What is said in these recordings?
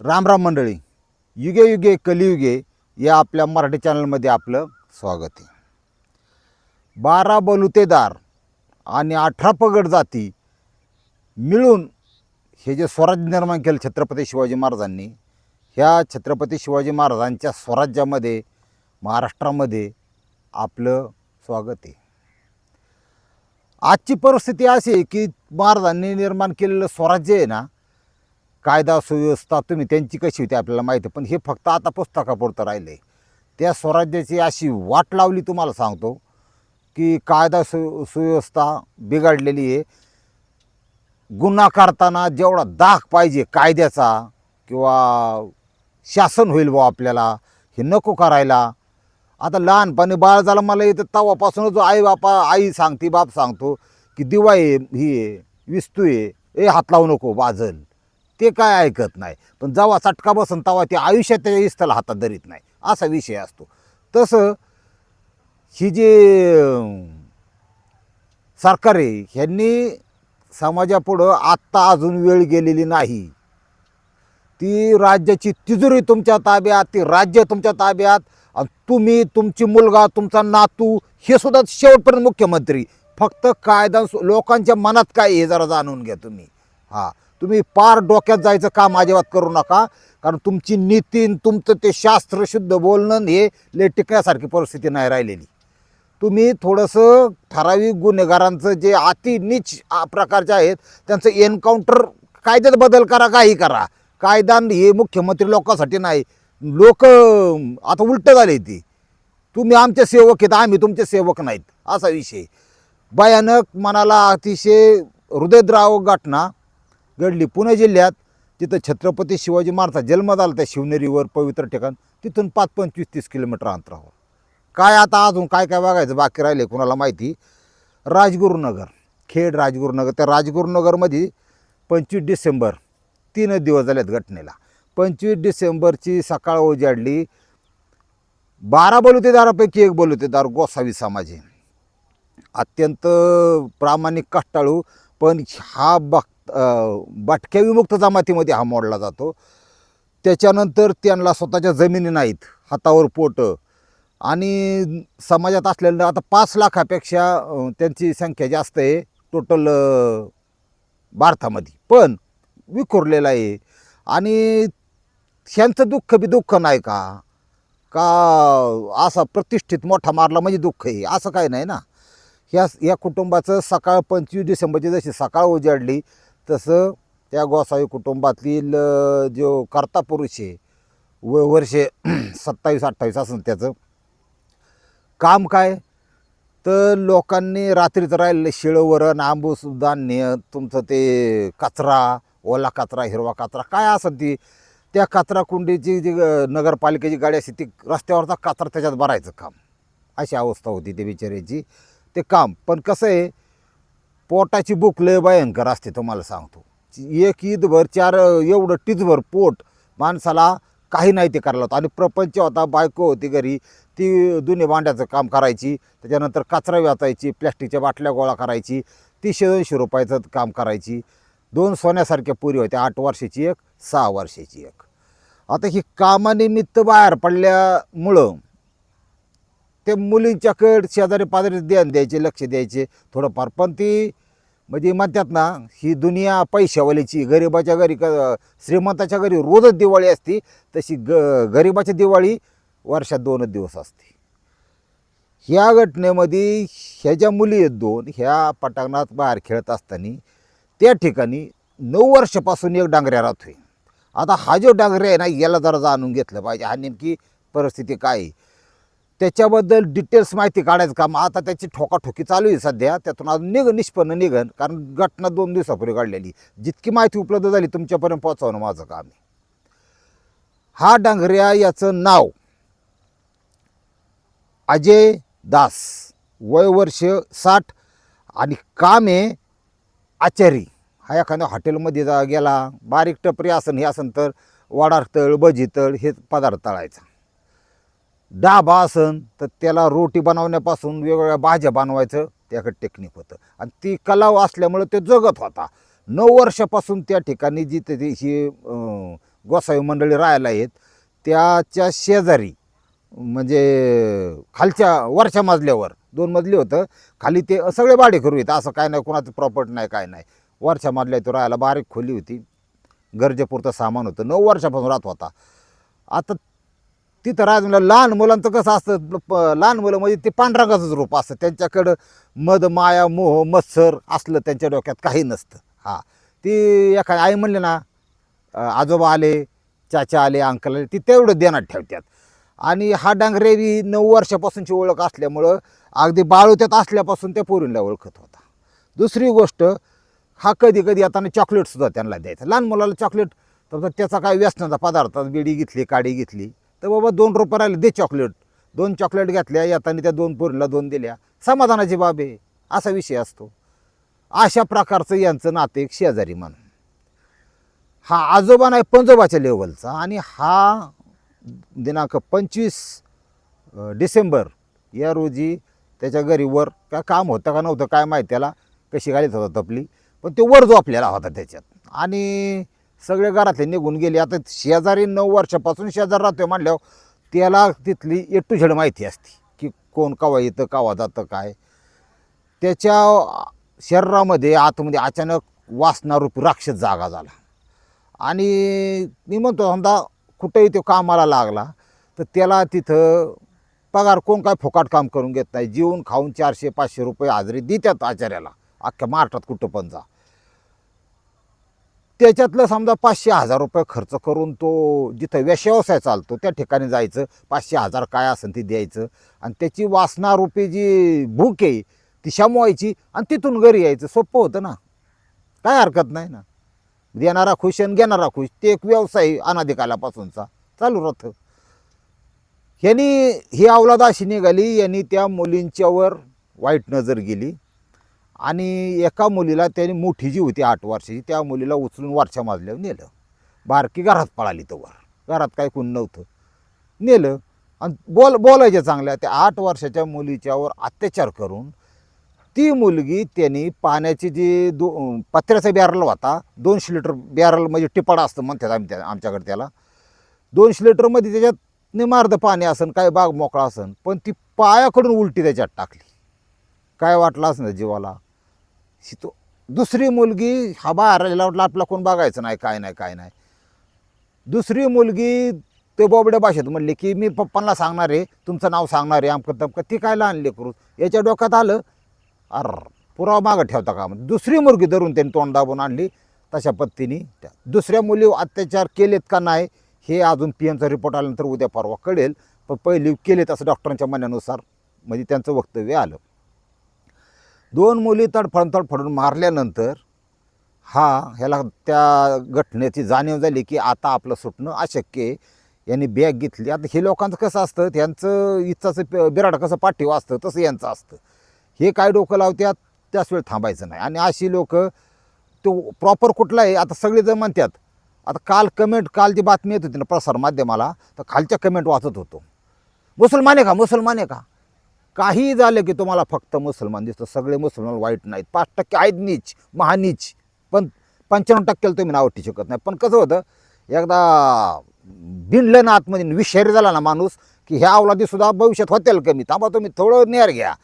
राम राम मंडळी. युगे युगे कलियुगे या आपल्या मराठी चॅनलमध्ये आपलं स्वागत आहे. बारा बलुतेदार आणि अठरा पगड जाती मिळून हे जे स्वराज्य निर्माण केलं छत्रपती शिवाजी महाराजांनी ह्या छत्रपती शिवाजी महाराजांच्या स्वराज्यामध्ये महाराष्ट्रामध्ये आपलं स्वागत आहे. आजची परिस्थिती अशी आहे की महाराजांनी निर्माण केलेलं स्वराज्य आहे ना कायदा सुव्यवस्था तुम्ही त्यांची कशी होती आपल्याला माहिती आहे. पण हे फक्त आता पुस्तकापुरतं राहिलं आहे त्या स्वराज्याची अशी वाट लावली तुम्हाला सांगतो की कायदा सु सुव्यवस्था बिघडलेली आहे. गुन्हा करताना जेवढा दाख पाहिजे कायद्याचा किंवा शासन होईल बुवा आपल्याला हे नको करायला. आता लहानपणी बाळ झालं मला येतं तवापासूनच आई बापा आई सांगते बाप सांगतो की दिवा आहे ही आहे विस्तू आहे ए हात लावू नको बाजल. ते काय ऐकत नाही. पण जेव्हा चटका बसन तेव्हा ते आयुष्यात त्याच्या इस्तला हातात धरीत नाही. असा विषय असतो. तसं ही जे सरकार आहे ह्यांनी समाजापुढं आत्ता अजून वेळ गेलेली नाही. ती राज्याची तिजोरी तुमच्या ताब्यात ती राज्य तुमच्या ताब्यात आणि तुम्ही तुमची मुलगा तुमचा नातू हे सुद्धा शेवटपर्यंत मुख्यमंत्री. फक्त कायदा लोकांच्या मनात काय हे जरा जाणून घ्या तुम्ही. हां. तुम्ही पार डोक्यात जायचं काम अजिबात करू नका. कारण तुमची नीती तुमचं ते शास्त्र शुद्ध बोलणं हे ले टिकण्यासारखी परिस्थिती नाही राहिलेली. तुम्ही थोडंसं ठराविक गुन्हेगारांचं जे अति नीच प्रकारचे आहेत त्यांचं एन्काउंटर कायद्यात बदल करा काही करा. कायदा हे मुख्यमंत्री लोकांसाठी नाही. लोक आता उलटं झाले ती. तुम्ही आमचे सेवक आहेत आम्ही तुमचे सेवक नाहीत. असा विषय. भयानक मनाला अतिशय हृदयद्राव गाठणा घडली. पुणे जिल्ह्यात तिथं छत्रपती शिवाजी महाराजचा जन्म झाला त्या शिवनेरीवर पवित्र ठिकाण. तिथून पाच पंचवीस तीस किलोमीटर अंतरावर काय आता अजून काय काय बघायचं बाकी राहिले कुणाला माहिती? राजगुरुनगर. खेड राजगुरुनगर. त्या राजगुरुनगरमध्ये पंचवीस डिसेंबर तीनच दिवस झालेत घटनेला. पंचवीस डिसेंबरची सकाळ उजाडली. बारा बलुतेदारापैकी एक बलुतेदार गोसावी समाजी अत्यंत प्रामाणिक कष्टाळू पण हा बघ बाटक्या विमुक्त जमातीमध्ये हा मोडला जातो. त्याच्यानंतर त्यांना स्वतःच्या जमिनी नाहीत हातावर पोटं. आणि समाजात असलेलं आता पाच लाखापेक्षा त्यांची संख्या जास्त आहे टोटल भारतामध्ये. पण विखुरलेलं आहे. आणि ह्यांचं दुःख बी दुःख नाही का? का असा प्रतिष्ठित मोठा मारला म्हणजे दुःख आहे? असं काही नाही ना. ह्या या कुटुंबाचं सकाळ पंचवीस डिसेंबरची जशी सकाळ उजाडली तसं त्या गोसावी कुटुंबातील जो कर्ता पुरुष आहे व वर्षे सत्तावीस अठ्ठावीस असं त्याचं काम काय? तर लोकांनी रात्रीचं राहिलेलं शिळं वरण आंबूस धान्य तुमचं ते कचरा ओला कचरा हिरवा कचरा काय असेल ती त्या कचरा कुंडीची जी नगरपालिकेची गाडी असते ती रस्त्यावरचा कचरा त्याच्यात भरायचं काम. अशी अवस्था होती ते बिचाऱ्याची ते काम. पण कसं आहे पोटाची भूक लय भयंकर असते तुम्हाला सांगतो. एक ईदभर चार एवढं टीजभर पोट माणसाला काही नाही ते करायला होतं. आणि प्रपंच होता बायको होती घरी ती दुने भांड्याचं काम करायची त्याच्यानंतर कचरा वेचायची प्लॅस्टिकच्या बाटल्या गोळा करायची तीसशे दोनशे रुपयाचं काम करायची. दोन सोन्यासारख्या पुरी होत्या आठ वर्षाची एक सहा वर्षाची एक. आता ही कामानिमित्त बाहेर पडल्यामुळं ते मुलींच्याकडे शेजारी पाजारी ध्यान द्यायचे लक्ष द्यायचे थोडंफार. पण ती म्हणजे म्हणतात ना ही दुनिया पैशावालीची गरिबाच्या घरी क श्रीमंताच्या घरी रोजच दिवाळी असती तशी ग गरिबाची दिवाळी वर्षात दोनच दिवस असते. ह्या घटनेमध्ये ह्या ज्या मुली आहेत दोन ह्या पटांगणात बाहेर खेळत असताना त्या ठिकाणी नऊ वर्षापासून एक डांगऱ्या राहतोय. आता हा जो डांगऱ्या आहे ना याला जरा जाणून घेतलं पाहिजे. हा नेमकी परिस्थिती काय आहे? त्याच्याबद्दल डिटेल्स माहिती काढायचं काम. आता त्याची ठोकाठोकी चालू आहे सध्या. त्यातून अजून निघ निष्पन्न निघन. कारण घटना दोन दिवसापूर्वी काढलेली जितकी माहिती उपलब्ध झाली तुमच्यापर्यंत पोहोचवणं माझं काम आहे. हा डांगऱ्या याचं नाव अजय दास. वय वर्ष साठ आणि काम आहे आचारी. हा एखाद्या हॉटेलमध्ये जा गेला. बारीक टपरी असन हे असन तर वाडार तळ भजी तळ हे पदार्थ तळायचा. डाबा असन तर त्याला रोटी बनवण्यापासून वेगवेगळ्या भाज्या बनवायचं त्याकडे टेक्निक होतं. आणि ती कला असल्यामुळं ते जगत होता. नऊ वर्षापासून त्या ठिकाणी जी ही गोसावी मंडळी राहायला आहेत त्याच्या शेजारी म्हणजे खालच्या वरच्या मजल्यावर दोन मजली होतं खाली ते सगळे भाडे करू येतं. असं काय नाही कोणाचं प्रॉपर्टी नाही काय नाही. वरच्या मजल्या तो राहायला बारीक खोली होती. गरजेपुरतं सामान होतं. नऊ वर्षापासून राहत होता. आता तिथं राज म्हणलं लहान मुलांचं कसं असतं प- लहान मुलं म्हणजे ते पांढरंगाचंच रूप असतं. त्यांच्याकडं मद माया मोह मत्सर असलं त्यांच्या डोक्यात काही नसतं. हां. ती एखादी आई म्हणले ना आजोबा आले चाचा आले अंकल आले ती तेवढं देण्यात ठेवतात. आणि हा डांगरेवी नऊ वर्षापासूनची ओळख असल्यामुळं अगदी बाळोत्यात असल्यापासून त्या पोरींना ओळखत होता. दुसरी गोष्ट हा कधी कधी येताना चॉकलेटसुद्धा त्यांना द्यायचं. लहान मुलाला चॉकलेट तर त्याचा काय व्यसनाचा पदार्थ बिडी घेतली काडी घेतली तर बाबा दोन रुपये राहिले दे चॉकलेट दोन चॉकलेट घेतल्या येताना त्या दोन पोरीला दोन दिल्या. समाधानाची बाब आहे असा विषय असतो. अशा प्रकारचं यांचं नातं एक शेजारी म्हणून हा आजोबा नाही पंजोबाच्या लेवलचा आणि हा दिनांक पंचवीस डिसेंबर या रोजी त्याच्या घरी वर काय काम होतं का नव्हतं काय माहिती त्याला कशी गाडीत होता तपली. पण ते वर आपल्याला होता त्याच्यात. आणि सगळे घरातले निघून गेले. आता शेजारी नऊ वर्षापासून शेजार राहतोय म्हणल्यावर त्याला तिथली ए टू झेड माहिती असते की कोण कवा येतं कवा जातं काय. त्याच्या शरीरामध्ये आतमध्ये अचानक वासनारूपी राक्षस जागा झाला. आणि मी म्हणतो समजा कुठंही तो कामाला लागला तर त्याला तिथं पगार कोण काय फोकाट काम करून घेत नाही. जीवन खाऊन चारशे पाचशे रुपये हाजरी देतात आचार्याला. अख्ख्या महाराष्ट्रात कुठं पण जा. त्याच्यातलं समजा पाचशे हजार रुपये खर्च करून तो जिथं व्यवसाय चालतो त्या ठिकाणी जायचं. पाचशे हजार काय असेल ते द्यायचं. आणि त्याची वासनारूपी जी भूक आहे ती शमवायची आणि तिथून घरी यायचं. सोपं होतं ना. काय हरकत नाही ना. देणारा खुश आणि घेणारा खुश ते एक व्यवसाय अनाधिकालापासूनचा चालू रथ यांनी ही अवलाद अशी निघाली यांनी त्या मुलींच्यावर वाईट नजर गेली. आणि एका मुलीला त्याने मोठी जी होती आठ वर्षाची त्या मुलीला उचलून वरच्या माजल्यावर नेलं. बारकी घरात पळाली तोवर घरात काय कोण नव्हतं. नेलं आणि बोल बोलायच्या चांगल्या त्या आठ वर्षाच्या मुलीच्यावर अत्याचार करून ती मुलगी त्यांनी पाण्याची जी दो पत्र्याचा बॅरल होता दोनशे लिटर बॅरल म्हणजे टिपाडा असतं म्हणतात आम्ही त्या आमच्याकडे त्याला. दोनशे लिटरमध्ये त्याच्यात निमार्द पाणी असन काय बाग मोकळा असन पण ती पायाकडून उलटी त्याच्यात टाकली. काय वाटलं असं जीवाला? तो दुसरी मुलगी हा बाहेरला राहिला वाटलं आपला कोण बघायचं नाही काय नाही काय नाही. दुसरी मुलगी ते बोबड्या भाषेत म्हणले की मी पप्पांना सांगणार आहे तुमचं नाव सांगणार आहे आमकं तमकं ती काय लहान करू याच्या डोक्यात आलं अर पुरावा मागं ठेवता का? म्हणजे दुसरी मुलगी धरून त्यांनी तोंड दाबून आणली तशा पद्धतीने त्या दुसऱ्या मुली अत्याचार केलेत का नाही हे अजून पी एमचा रिपोर्ट आल्यानंतर उद्या परवा कळेल. पण पहिली केलेत असं डॉक्टरांच्या म्हणण्यानुसार म्हणजे त्यांचं वक्तव्य आलं. दोन मुली तडफडून तडफडून मारल्यानंतर हा ह्याला त्या घटनेची जाणीव झाली की आता आपलं सुटणं अशक्य आहे. यांनी बॅग घेतली. आता हे लोकांचं कसं असतं? त्यांचं इच्छाचं प- बिराड कसं पाठीव असतं? तसं यांचं असतं. हे काय डोकं लावत्यात? त्याच वेळ थांबायचं नाही. आणि अशी लोक तो प्रॉपर कुठला आहे? आता सगळेजण म्हणतात आता काल कमेंट काल जी बातमी येत होती ना प्रसारमाध्यमाला तर खालच्या कमेंट वाचत होतो. मुसलमान आहे का? मुसलमान आहे का? काही झालं की तुम्हाला फक्त मुसलमान दिसतं. सगळे मुसलमान वाईट नाहीत. पाच टक्के आहेत नीच महानीच. पण पंच्याण्णव टक्क्याला तुम्ही नाव ठेवू शकत नाही. पण कसं होतं एकदा भिनलं ना आतमध्ये विषारी झाला ना माणूस की ह्या अवलादीसुद्धा भविष्यात होतील कमी. थांबा तुम्ही थोडं नेर घ्या.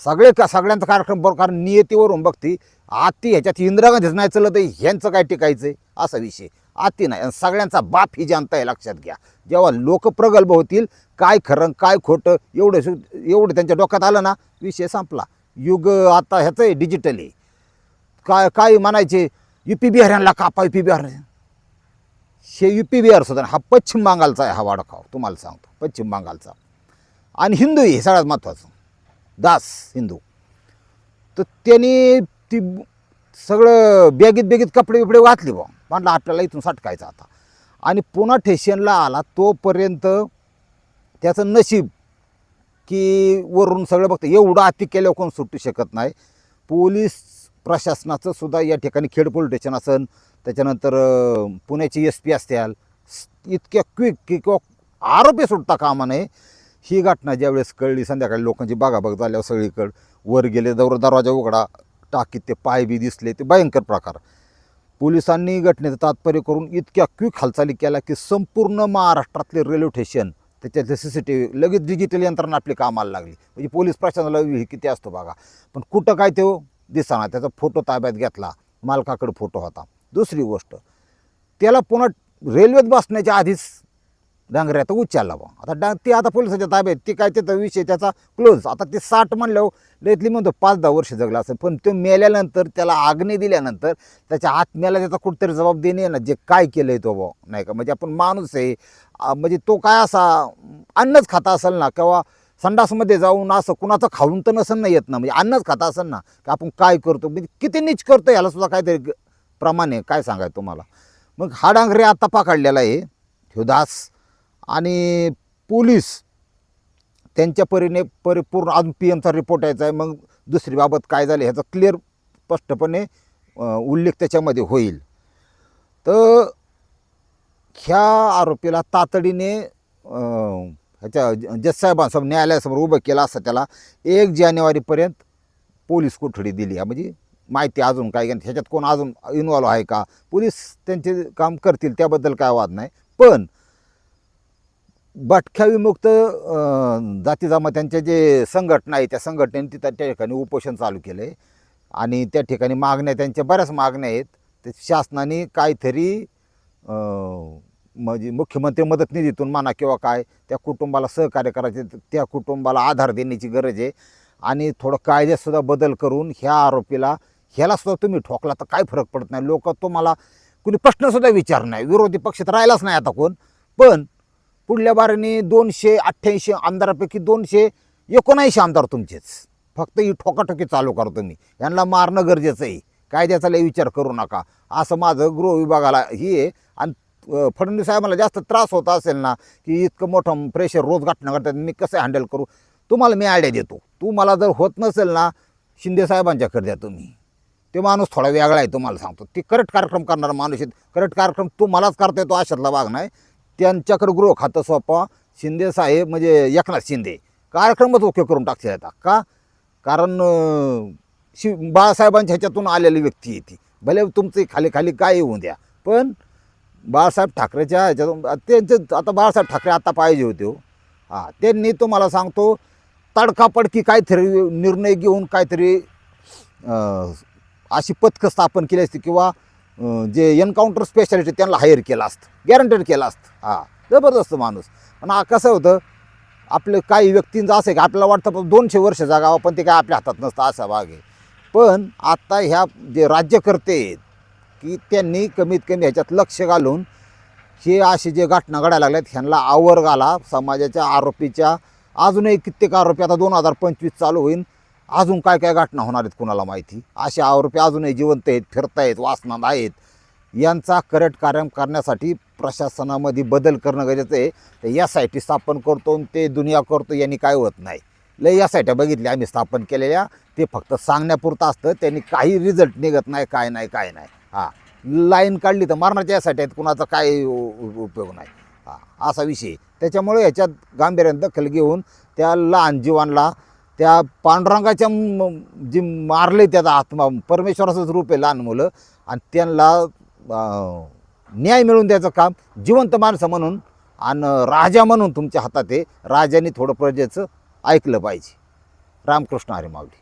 सगळे का सगळ्यांचा कार्यक्रम बरोबर कारण नियतीवरून बघती आती ह्याच्यात इंदिरा गांधीच नाही चलत आहे ह्यांचं काय टिकायचं आहे असा विषय. आती नाही. आणि सगळ्यांचा बाप ही जनता आहे लक्षात घ्या. जेव्हा लोक प्रगल्भ होतील काय खरं काय खोटं एवढं सु एवढं त्यांच्या डोक्यात आलं ना विषय संपला. युग आता ह्याचं आहे डिजिटल आहे. काय काय म्हणायचे? यू पी बिहार कापा यू पी बिहार. हे यू पी बिहार सुद्धा हा पश्चिम बंगालचा आहे हा वाडखाव तुम्हाला सांगतो पश्चिम बंगालचा. आणि हिंदू हे सगळ्यात महत्त्वाचं दास हिंदू. तर त्यांनी ती सगळं बेगीत बेगीत कपडे बिपडे घातले बा म्हटलं आपल्याला इथून सटकायचं आता. आणि पुन्हा ठेशनला आला तोपर्यंत त्याचं नशीब की वरून सगळं बघतं. एवढं अति केल्यावर कोण सुटू शकत नाही. पोलीस प्रशासनाचं सुद्धा या ठिकाणी खेड पोलीस स्टेशन असन त्याच्यानंतर पुण्याची एस पी असत्याल इतक्या क्विक की किंवा आरोपी सुटता कामा नये. ही घटना ज्यावेळेस कळली संध्याकाळी लोकांची बागाबाग झाल्यावर सगळीकडं. वर गेले दर दरवाजा उघडा टाकीत ते पाय बी दिसले ते भयंकर प्रकार. पोलिसांनी घटनेचं तात्पर्य करून इतक्या क्विक हालचाली केल्या की संपूर्ण महाराष्ट्रातले रेल्वे स्टेशन त्याच्यात सी सी टी व्ही लगेच डिजिटल यंत्रणा आपली कामाला लागली. म्हणजे पोलीस प्रशासनाला हे किती असतो बघा. पण कुठं काय ते दिसाना त्याचा फोटो ताब्यात घेतला. मालकाकडे फोटो होता. दुसरी गोष्ट त्याला पुन्हा रेल्वेत बसण्याच्या आधीच डांगऱ्यात उच्चारला बा आता डांग ते आता पोलिसाच्या ताब्यात ते काय त्याचा विषय त्याचा क्लोज आता ते साठ म्हणल्यावर लयतली म्हणतो पाच दहा वर्ष जगला असेल. पण तो मेल्यानंतर त्याला आग्ने दिल्यानंतर त्याच्या आत्म्याला त्याचा कुठतरी जबाब देणे ना जे काय केलं आहे तो बा नाही का? म्हणजे आपण माणूस आहे. म्हणजे तो काय असा अन्नच खाता असेल ना किंवा संडासमध्ये जाऊन असं कुणाचं खाऊन तर नसेल ना येत ना म्हणजे अन्नच खाता असेल ना की आपण काय करतो? म्हणजे किती नीच करतो याला सुद्धा काहीतरी प्रमाण आहे. काय सांगाय तुम्हाला? मग हा डांगरे आता पकडलेला आहे ह्यो आणि पोलीस त्यांच्या परीने परिपूर्ण अजून पी एमचा रिपोर्ट यायचा आहे. मग दुसरी बाबत काय झाले ह्याचा क्लिअर स्पष्टपणे उल्लेख त्याच्यामध्ये होईल. तर ह्या आरोपीला तातडीने ह्याच्या ज- न्यायालयासमोर उभं केलं असं त्याला एक जानेवारीपर्यंत पोलीस कोठडी दिली. म्हणजे माहिती अजून काय ह्याच्यात कोण अजून इन्वॉल्व आहे का? पोलीस त्यांचे काम करतील त्याबद्दल काय वाद नाही. पण भटक्या विमुक्त जाती जमात्यांच्या जे संघटना आहे त्या संघटनेने तिथं त्या ठिकाणी उपोषण चालू केलं. आहे आणि त्या ठिकाणी मागण्या त्यांच्या बऱ्याच मागण्या आहेत. ते शासनाने काहीतरी म्हणजे मुख्यमंत्री मदत निधीतून म्हणा किंवा काय त्या कुटुंबाला सहकार्य करायचे त्या कुटुंबाला आधार देण्याची गरज आहे. आणि थोडं कायद्यातसुद्धा बदल करून ह्या आरोपीला ह्यालासुद्धा तुम्ही ठोकला तर काय फरक पडत नाही. लोक तुम्हाला कुणी प्रश्नसुद्धा विचार नाही. विरोधी पक्षात राहिलाच नाही आता कोण. पण पुढल्या बारीने दोनशे अठ्ठ्याऐंशी आमदारापैकी दोनशे एकोणऐंशी आमदार तुमचेच. फक्त ही ठोकाठोकी चालू करा तुम्ही. यांना मारणं गरजेचं आहे. कायद्याचा लय विचार करू नका. असं माझं गृह विभागाला ही आहे. आणि फडणवीस साहेबांना जास्त त्रास होत असेल ना की इतकं मोठं प्रेशर रोज गाठणं करतात मी कसं हँडल करू? तुम्हाला मी आयडिया देतो. तू मला जर होत नसेल ना शिंदे साहेबांच्याकडे द्या तुम्ही. ते माणूस थोडा वेगळा आहे तुम्हाला सांगतो. ते करेक्ट कार्यक्रम करणारा माणूस आहे. करेक्ट कार्यक्रम तू मलाच करता येतो अशातला भाग नाही. त्यांच्याकडे गृह खातं सोपा. शिंदे साहेब म्हणजे एकनाथ शिंदे. कार्यक्रमच ओके करून टाकते आता का? कारण शिव शि बाळासाहेबांच्या ह्याच्यातून आलेली व्यक्ती आहे ती. भले तुमचे खाली खाली काय येऊ द्या. पण बाळासाहेब ठाकरेच्या ह्याच्यातून त्यांचे आता बाळासाहेब ठाकरे आता पाहिजे होते हो. हां त्यांनी तुम्हाला सांगतो तडकापडकी काहीतरी निर्णय घेऊन काहीतरी अशी पथकं स्थापन केली असती किंवा जे एन्काउंटर स्पेशालिटी त्यांना हायर केलं असतं. गॅरंटेड केलं असतं. हां जबरदस्त माणूस. पण कसं होतं आपलं काही व्यक्तींचं असं आहे की आपल्याला वाटतं पण दोनशे वर्ष जागावं पण ते काय आपल्या हातात नसतं असा भाग आहे. पण आत्ता ह्या जे राज्यकर्ते आहेत की त्यांनी कमीत कमी ह्याच्यात लक्ष घालून हे असे जे घटना घडायला लागल्यात ह्यांना आवर घाला समाजाच्या आरोपीच्या अजूनही कित्येक आरोपी आता दोन हजार पंचवीस चालू होईल अजून काय काय घटना होणार आहेत कुणाला माहिती? असे आरोपी अजूनही जिवंत आहेत फिरतायत वाचनात आहेत. यांचा करेक्ट कार्यम करण्यासाठी प्रशासनामध्ये बदल करणं गरजेचं आहे. तर या साईटी स्थापन करतो आणि ते दुनिया करतो यांनी काय होत नाही. लय या साईट्या बघितल्या आम्ही स्थापन केलेल्या. ते फक्त सांगण्यापुरतं असतं. त्यांनी काही रिझल्ट निघत नाही काय नाही काय नाही. हां. लाईन काढली तर मारण्याच्या यासाठी आहेत. कुणाचा काय उ- उपयोग नाही. हां. असा विषय त्याच्यामुळे ह्याच्यात गांभीर्याने दखल घेऊन त्या लहान जीवांना त्या पांडुरंगाच्या म- जी मारले त्याचा आत्मा परमेश्वराचंच रूप आहे लहान मुलं आणि त्यांना न्याय मिळवून द्यायचं काम जिवंत माणसं म्हणून आणि राजा म्हणून तुमच्या हातात आहे. राजाने थोडं प्रजेचं ऐकलं पाहिजे. रामकृष्ण हरे माऊली.